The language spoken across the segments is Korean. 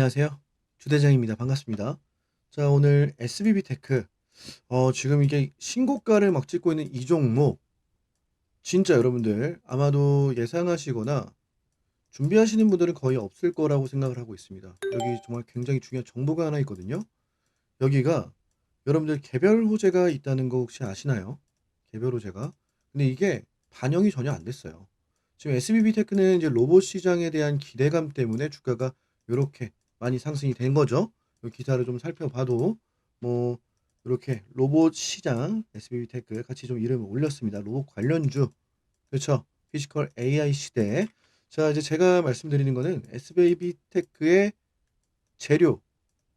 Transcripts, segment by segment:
안녕하세요. 주대장입니다. 반갑습니다. 자, 오늘 SBB 테크. 어, 지금 이게 신고가를 막 찍고 있는 이 종목. 진짜 여러분들 아마도 예상하시거나 준비하시는 분들은 거의 없을 거라고 생각을 하고 있습니다. 여기 정말 굉장히 중요한 정보가 하나 있거든요. 여기가 여러분들 개별 호재가 있다는 거 혹시 아시나요? 개별 호재가. 근데 이게 반영이 전혀 안 됐어요. 지금 SBB 테크는 이제 로봇 시장에 대한 기대감 때문에 주가가 요렇게 많이 상승이 된 거죠. 요 기사를 좀 살펴봐도 뭐 이렇게 로봇 시장 SBB 테크 같이 좀 이름을 올렸습니다. 로봇 관련주 그렇죠. 피지컬 AI 시대. 자 이제 제가 말씀드리는 거는 SBB 테크의 재료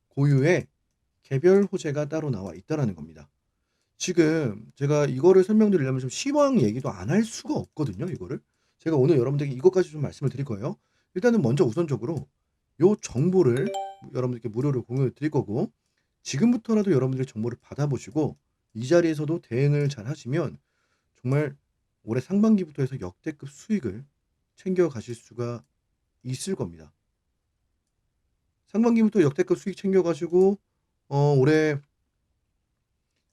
고유의 개별 호재가 따로 나와 있다라는 겁니다. 지금 제가 이거를 설명드리려면 좀 시황 얘기도 안 할 수가 없거든요. 이거를 제가 오늘 여러분들에게 이것까지 좀 말씀을 드릴 거예요. 일단은 먼저 우선적으로 요 정보를 여러분들께 무료로 공유를 드릴 거고 지금부터라도 여러분들의 정보를 받아보시고 이 자리에서도 대응을 잘 하시면 정말 올해 상반기부터 해서 역대급 수익을 챙겨 가실 수가 있을 겁니다. 상반기부터 역대급 수익 챙겨 가시고 어 올해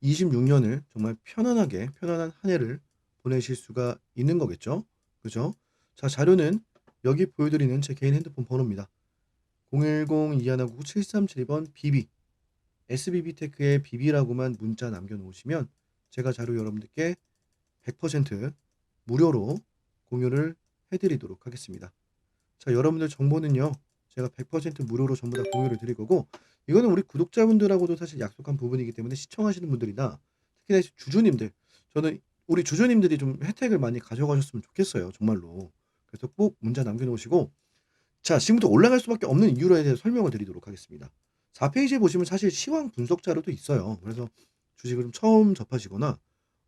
26년을 정말 편안하게 편안한 한 해를 보내실 수가 있는 거겠죠. 그죠? 자, 자료는 여기 보여드리는 제 개인 핸드폰 번호입니다. 010-2199-7372번 BB SBB테크의 BB라고만 문자 남겨놓으시면 제가 자료 여러분들께 100% 무료로 공유를 해드리도록 하겠습니다. 자, 여러분들 정보는요. 제가 100% 무료로 전부 다 공유를 드릴 거고 이거는 우리 구독자분들하고도 사실 약속한 부분이기 때문에 시청하시는 분들이나 특히나 주주님들 저는 우리 주주님들이 좀 혜택을 많이 가져가셨으면 좋겠어요. 정말로. 그래서 꼭 문자 남겨놓으시고 자, 지금부터 올라갈 수밖에 없는 이유에 대해서 설명을 드리도록 하겠습니다. 4페이지에 보시면 사실 시황 분석 자료도 있어요. 그래서 주식을 좀 처음 접하시거나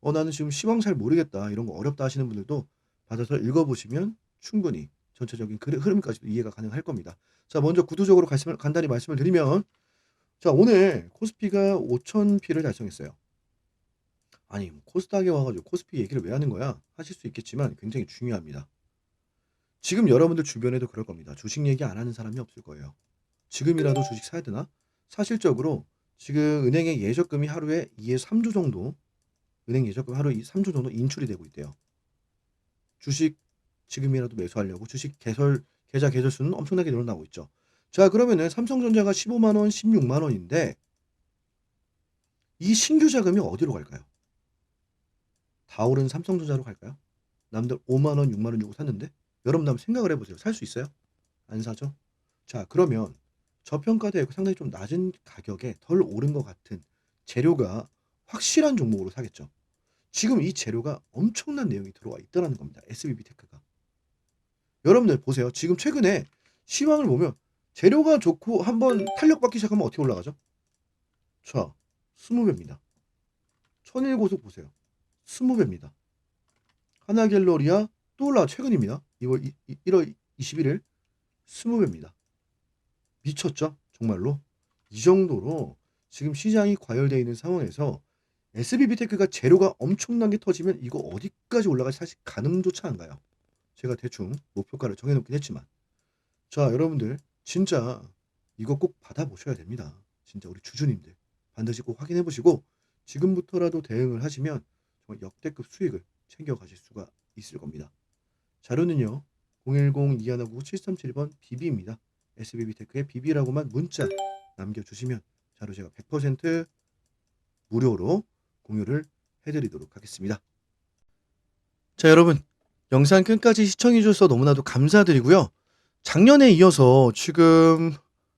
어 나는 지금 시황 잘 모르겠다 이런 거 어렵다 하시는 분들도 받아서 읽어보시면 충분히 전체적인 그 흐름까지도 이해가 가능할 겁니다. 자 먼저 구도적으로 말씀을, 간단히 말씀을 드리면 자 오늘 코스피가 5,000피를 달성했어요. 아니 뭐 코스닥에 와가지고 코스피 얘기를 왜 하는 거야 하실 수 있겠지만 굉장히 중요합니다. 지금 여러분들 주변에도 그럴 겁니다. 주식 얘기 안 하는 사람이 없을 거예요. 지금이라도 주식 사야 되나? 사실적으로 지금 은행의 예적금이 하루에 2에서 3조 정도 은행 예적금 하루에 3조 정도 인출이 되고 있대요. 주식 지금이라도 매수하려고 주식 개설 계좌 개설 수는 엄청나게 늘어나고 있죠. 자, 그러면은 삼성전자가 15만 원, 16만 원인데 이 신규 자금이 어디로 갈까요? 다 오른 삼성전자로 갈까요? 남들 5만 원, 6만 원 주고 샀는데 여러분 한번 생각을 해보세요. 살 수 있어요? 안 사죠? 자, 그러면 저평가되고 상당히 좀 낮은 가격에 덜 오른 것 같은 재료가 확실한 종목으로 사겠죠. 지금 이 재료가 엄청난 내용이 들어와 있다는 겁니다. SBB 테크가. 여러분들 보세요. 지금 최근에 시황을 보면 재료가 좋고 한번 탄력받기 시작하면 어떻게 올라가죠? 자, 20배입니다. 천일고속 보세요. 20배입니다. 하나갤러리아 또 올라 최근입니다. 2월 1월 21일 20배입니다. 미쳤죠? 정말로. 이 정도로 지금 시장이 과열되어 있는 상황에서 SBB 테크가 재료가 엄청나게 터지면 이거 어디까지 올라갈지 사실 가늠조차 안 가요. 제가 대충 목표가를 정해놓긴 했지만 자 여러분들 진짜 이거 꼭 받아보셔야 됩니다. 진짜 우리 주주님들 반드시 꼭 확인해 보시고 지금부터라도 대응을 하시면 정말 역대급 수익을 챙겨 가실 수가 있을 겁니다. 자료는요 010-2199-7371번 BB입니다. SBB 테크의 BB라고만 문자 남겨주시면 자료 제가 100% 무료로 공유를 해드리도록 하겠습니다. 자 여러분 영상 끝까지 시청해주셔서 너무나도 감사드리고요. 작년에 이어서 지금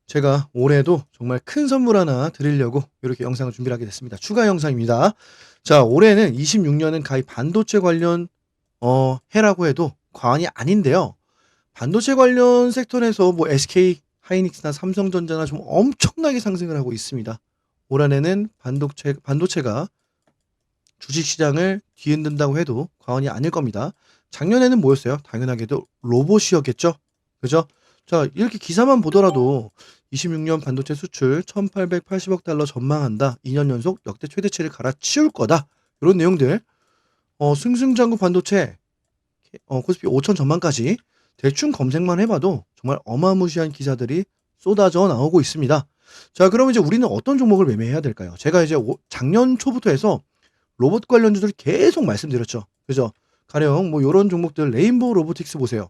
제가 올해도 정말 큰 선물 하나 드리려고 이렇게 영상을 준비를 하게 됐습니다. 추가 영상입니다. 자 올해는 26년은 가히 반도체 관련 어, 해라고 해도 과언이 아닌데요. 반도체 관련 섹터에서 뭐 SK 하이닉스나 삼성전자나 좀 엄청나게 상승을 하고 있습니다. 올 한해는 반도체 반도체가 주식 시장을 뒤흔든다고 해도 과언이 아닐 겁니다. 작년에는 뭐였어요? 당연하게도 로봇이었겠죠. 그죠? 자, 이렇게 기사만 보더라도 26년 반도체 수출 1880억 달러 전망한다. 2년 연속 역대 최대치를 갈아치울 거다. 이런 내용들. 어, 승승장구 반도체 어, 코스피 5천 전망까지 대충 검색만 해봐도 정말 어마무시한 기사들이 쏟아져 나오고 있습니다. 자, 그러면 이제 우리는 어떤 종목을 매매해야 될까요? 제가 이제 오- 작년 초부터 해서 로봇 관련주들 계속 말씀드렸죠. 그죠? 가령 뭐 요런 종목들 레인보우 로보틱스 보세요.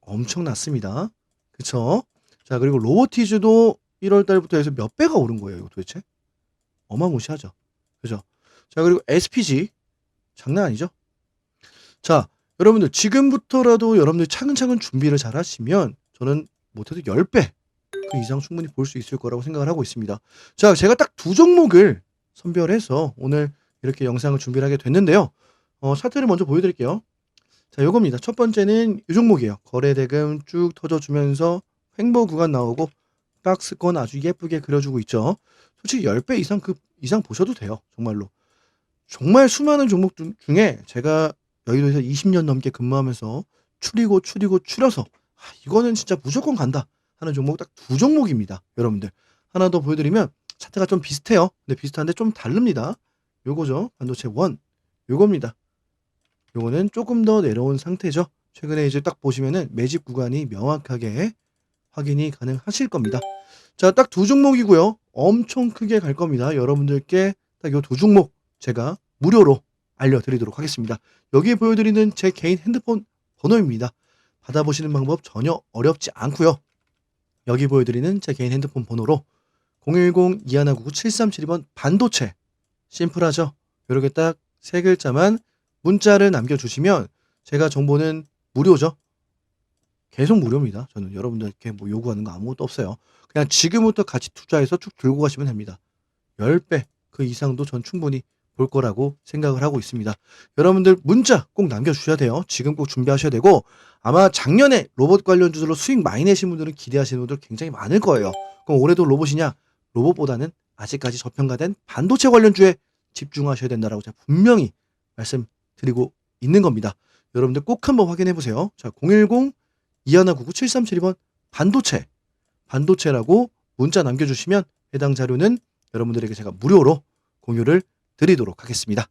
엄청났습니다. 그쵸? 자, 그리고 로보티즈도 1월 달부터 해서 몇 배가 오른 거예요, 이거 도대체? 어마무시하죠. 그죠? 자, 그리고 SPG 장난 아니죠? 자, 여러분들 지금부터라도 여러분들 차근차근 준비를 잘 하시면 저는 못해도 10배 그 이상 충분히 볼 수 있을 거라고 생각을 하고 있습니다. 자, 제가 딱 두 종목을 선별해서 오늘 이렇게 영상을 준비를 하게 됐는데요. 어, 차트를 먼저 보여드릴게요. 자, 요겁니다. 첫 번째는 이 종목이에요. 거래대금 쭉 터져주면서 횡보 구간 나오고 박스권 아주 예쁘게 그려주고 있죠. 솔직히 10배 이상 그 이상 보셔도 돼요. 정말로. 정말 수많은 종목 중- 중에 제가 여의도에서 20년 넘게 근무하면서 추리고 추리고 추려서 아, 이거는 진짜 무조건 간다 하는 종목 딱 두 종목입니다. 여러분들. 하나 더 보여드리면 차트가 좀 비슷해요. 근데 비슷한데 좀 다릅니다. 요거죠. 반도체 원. 요겁니다. 요거는 조금 더 내려온 상태죠. 최근에 이제 딱 보시면은 매집 구간이 명확하게 확인이 가능하실 겁니다. 자, 딱 두 종목이고요. 엄청 크게 갈 겁니다. 여러분들께 딱 요 두 종목 제가 무료로 알려드리도록 하겠습니다. 여기에 보여드리는 제 개인 핸드폰 번호입니다. 받아보시는 방법 전혀 어렵지 않고요. 여기 보여드리는 제 개인 핸드폰 번호로 010-2199-7372번 반도체 심플하죠? 이렇게 딱 세 글자만 문자를 남겨주시면 제가 정보는 무료죠. 계속 무료입니다. 저는 여러분들께 뭐 요구하는 거 아무것도 없어요. 그냥 지금부터 같이 투자해서 쭉 들고 가시면 됩니다. 10배 그 이상도 전 충분히 볼 거라고 생각을 하고 있습니다. 여러분들 문자 꼭 남겨주셔야 돼요. 지금 꼭 준비하셔야 되고 아마 작년에 로봇 관련 주제로 수익 많이 내신 분들은 기대하시는 분들 굉장히 많을 거예요. 그럼 올해도 로봇이냐? 로봇보다는 아직까지 저평가된 반도체 관련 주에 집중하셔야 된다라고 제가 분명히 말씀드리고 있는 겁니다. 여러분들 꼭 한번 확인해 보세요. 자, 010 2199 7372번 반도체 반도체라고 문자 남겨주시면 해당 자료는 여러분들에게 제가 무료로 공유를 드리도록 하겠습니다.